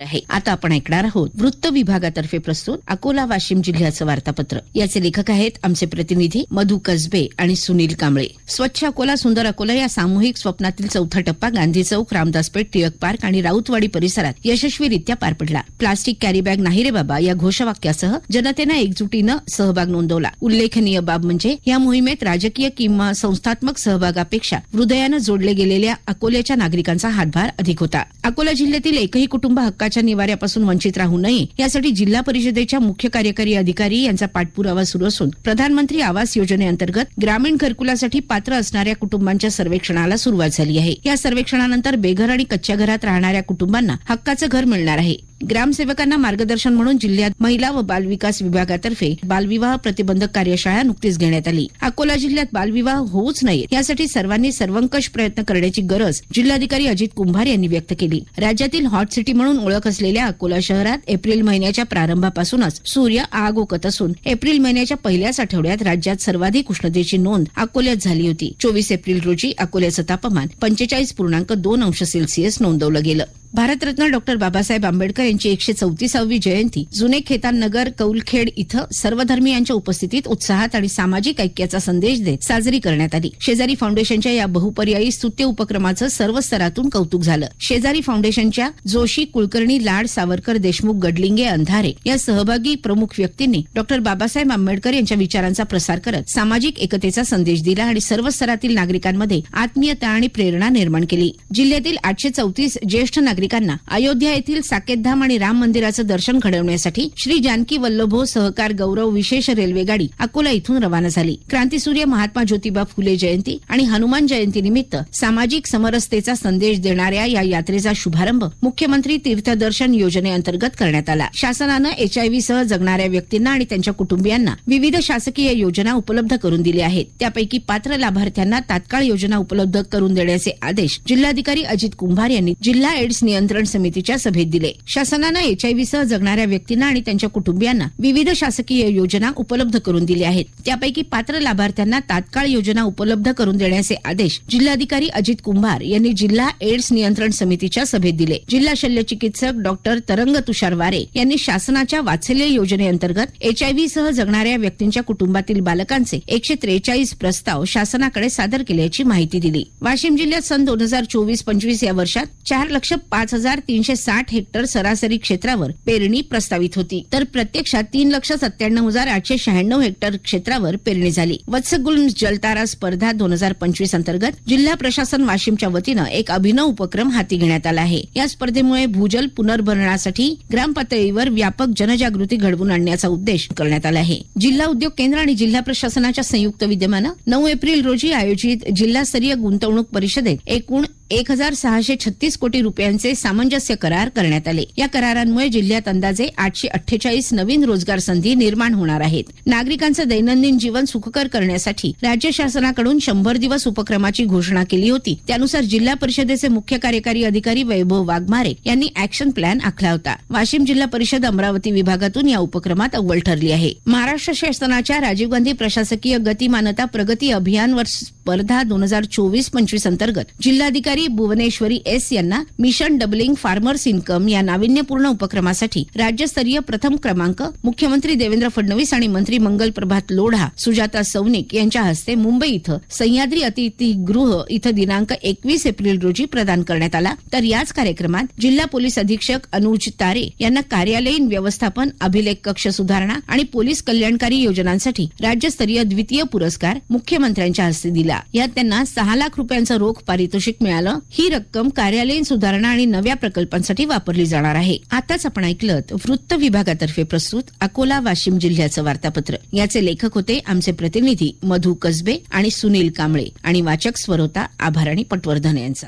आहे. आता आपण ऐकणार आहोत वृत्त विभागातर्फे प्रस्तुत अकोला वाशिम जिल्ह्याचं वार्तापत्र. याचे लेखक आहेत आमचे प्रतिनिधी मधु कसबे आणि सुनील कांबळे. स्वच्छ अकोला सुंदर अकोला या सामूहिक स्वप्नातील चौथा टप्पा गांधी चौक रामदासपेठ टिळक पार्क आणि राऊतवाडी परिसरात यशस्वीरित्या पार पडला. प्लास्टिक कॅरी बॅग नाही रे बाबा या घोषवाक्यासह जनतेनं एकजुटीनं सहभाग नोंदवला. उल्लेखनीय बाब म्हणजे या मोहिमेत राजकीय किंवा संस्थात्मक सहभागापेक्षा हृदयानं जोडले गेलेल्या अकोल्याच्या नागरिकांचा हातभार अधिक होता. अकोला जिल्ह्यातील एकही कुटुंब हक्का हक्काच्या निवाऱ्यापासून वंचित राहू नये. यासाठी जिल्हा परिषदेच्या मुख्य कार्यकारी अधिकारी यांचा पाठपुरावा सुरू असून प्रधानमंत्री आवास योजनेअंतर्गत ग्रामीण घरकुलासाठी पात्र असणाऱ्या कुटुंबांच्या सर्वेक्षणाला सुरुवात झाली आहे. या सर्वेक्षणानंतर बेघर आणि कच्च्या घरात राहणाऱ्या कुटुंबांना हक्काचं घर मिळणार आहे. ग्रामसेवकांना मार्गदर्शन म्हणून जिल्ह्यात महिला व बालविकास विभागातर्फे बालविवाह प्रतिबंधक कार्यशाळा नुकतीच घेण्यात आली. अकोला जिल्ह्यात बालविवाह होऊच नये यासाठी सर्वांनी सर्वंकष प्रयत्न करण्याची गरज जिल्हाधिकारी अजित कुंभार यांनी व्यक्त केली. राज्यातील हॉट सिटी म्हणून ओळख असलेल्या अकोला शहरात एप्रिल महिन्याच्या प्रारंभापासूनच सूर्य आग ओकत असून एप्रिल महिन्याच्या पहिल्याच आठवड्यात राज्यात सर्वाधिक उष्णतेची नोंद अकोल्यात झाली होती. चोवीस एप्रिल रोजी अकोल्याचं तापमान पंचेचाळीस पूर्णांक दोन अंश सेल्सिअस नोंदवलं गेलं. भारतरत्न डॉक्टर बाबासाहेब आंबेडकर यांची एकशे चौतीसावी जयंती. जुने खेतान नगर कौलखेड इथं सर्वधर्मीयांच्या उपस्थितीत उत्साहात आणि सामाजिक ऐक्याचा संदेश देत साजरी करण्यात आली. शेजारी फाउंडेशनच्या या बहुपर्यायी स्तुत्य उपक्रमाचं सर्व स्तरातून कौतुक झालं. शेजारी फाउंडेशनच्या जोशी कुलकर्णी लाड सावरकर देशमुख गडलिंगे अंधारे या सहभागी प्रमुख व्यक्तींनी डॉक्टर बाबासाहेब आंबेडकर यांच्या विचारांचा प्रसार करत सामाजिक एकतेचा संदेश दिला आणि सर्व स्तरातील नागरिकांमध्ये आत्मीयता आणि प्रेरणा निर्माण केली. जिल्ह्यातील आठशे चौतीस ज्येष्ठ नागरिकांना अयोध्या येथील साकेतधाम आणि राम मंदिराचं दर्शन घडवण्यासाठी श्री जानकी वल्लभो सहकार गौरव विशेष रेल्वे गाडी अकोला इथून रवाना झाली. क्रांतीसूर्य महात्मा ज्योतिबा फुले जयंती आणि हनुमान जयंती निमित्त सामाजिक समरसतेचा संदेश देणाऱ्या या यात्रेचा शुभारंभ मुख्यमंत्री तीर्थदर्शन योजनेअंतर्गत करण्यात आला. शासनानं एचआयव्ही सह जगणाऱ्या व्यक्तींना आणि त्यांच्या कुटुंबियांना विविध शासकीय योजना उपलब्ध करून दिल्या आहेत. त्यापैकी पात्र लाभार्थ्यांना तात्काळ योजना उपलब्ध करून देण्याचे आदेश जिल्हाधिकारी अजित कुंभार यांनी जिल्हा एड्स नियंत्रण समितीच्या सभेत दिले. शासनानं एचआयव्ही सह जगणाऱ्या व्यक्तींना आणि त्यांच्या कुटुंबियांना विविध शासकीय योजना उपलब्ध करून दिल्या आहेत. त्यापैकी पात्र लाभार्थ्यांना तात्काळ योजना उपलब्ध करून देण्याचे आदेश जिल्हाधिकारी अजित कुंभार यांनी जिल्हा एड्स नियंत्रण समितीच्या सभेत दिले. जिल्हा शल्य चिकित्सक डॉक्टर तरंग तुषार वारे यांनी शासनाच्या वात्सल्य योजनेअंतर्गत एचआयव्ही सह जगणाऱ्या व्यक्तींच्या कुटुंबातील बालकांचे एकशे त्रेचाळीस प्रस्ताव शासनाकडे सादर केल्याची माहिती दिली. वाशिम जिल्ह्यात सन दोन हजार चोवीस पंचवीस या वर्षात चार लक्ष पाच हजार तीनशे साठ हेक्टर सरासरी क्षेत्रावर पेरणी प्रस्तावित होती. तर प्रत्यक्षात तीन लक्ष सत्त्याण्णव हजार आठशे शहाण्णव हेक्टर क्षेत्रावर पेरणी झाली. वत्सगुल जलतारा स्पर्धा दोन हजार पंचवीस अंतर्गत जिल्हा प्रशासन वाशिमच्या वतीनं एक अभिनव उपक्रम हाती घेण्यात आला आहे. या स्पर्धेमुळे भूजल पुनर्भरणासाठी ग्रामपातळीवर व्यापक जनजागृती घडवून आणण्याचा उद्देश करण्यात आला आहे. जिल्हा उद्योग केंद्र आणि जिल्हा प्रशासनाच्या संयुक्त विद्यमानं नऊ एप्रिल रोजी आयोजित जिल्हास्तरीय गुंतवणूक परिषदेत एकूण एक हजार सहाशे छत्तीस कोटी रुपयांचे सामंजस्य करार करण्यात आले. या करारांमुळे जिल्ह्यात अंदाजे आठशे अठ्ठेचाळीस नवीन रोजगार संधी निर्माण होणार आहेत. नागरिकांचं दैनंदिन जीवन सुखकर करण्यासाठी राज्य शासनाकडून शंभर दिवस उपक्रमाची घोषणा केली होती. त्यानुसार जिल्हा परिषदेचे मुख्य कार्यकारी अधिकारी वैभव वाघमारे यांनी ऍक्शन प्लॅन आखला होता. वाशिम जिल्हा परिषद अमरावती विभागातून या उपक्रमात अव्वल ठरली आहे. महाराष्ट्र शासनाच्या राजीव गांधी प्रशासकीय गतिमानता प्रगती अभियानवर स्पर्धा दोन हजार चोवीस पंचवीस अंतर्गत जिल्हाधिकारी भुवनेश्वरी एस यांना मिशन डबलिंग फार्मर्स इन्कम या नाविन्यपूर्ण उपक्रमासाठी राज्यस्तरीय प्रथम क्रमांक मुख्यमंत्री देवेंद्र फडणवीस आणि मंत्री मंगल प्रभात लोढा सुजाता सौनिक यांच्या हस्ते मुंबई इथं सह्याद्री अतिथीगृह इथं दिनांक एकवीस एप्रिल रोजी प्रदान करण्यात आला. तर याच कार्यक्रमात जिल्हा पोलीस अधीक्षक अनुज तारे यांना कार्यालयीन व्यवस्थापन अभिलेख कक्ष सुधारणा आणि पोलीस कल्याणकारी योजनांसाठी राज्यस्तरीय द्वितीय पुरस्कार मुख्यमंत्र्यांच्या हस्ते दिला. यात त्यांना सहा लाख रुपयांचं रोख पारितोषिक मिळालं ही रक्कम कार्यालयीन सुधारणा आणि नव्या प्रकल्पांसाठी वापरली जाणार आहे. आताच आपण ऐकलं वृत्त विभागातर्फे प्रस्तुत अकोला वाशिम जिल्ह्याचं वार्तापत्र. याचे लेखक होते आमचे प्रतिनिधी मधु कसबे आणि सुनील कांबळे. आणि वाचक स्वरोता आभार आणि पटवर्धन यांचा.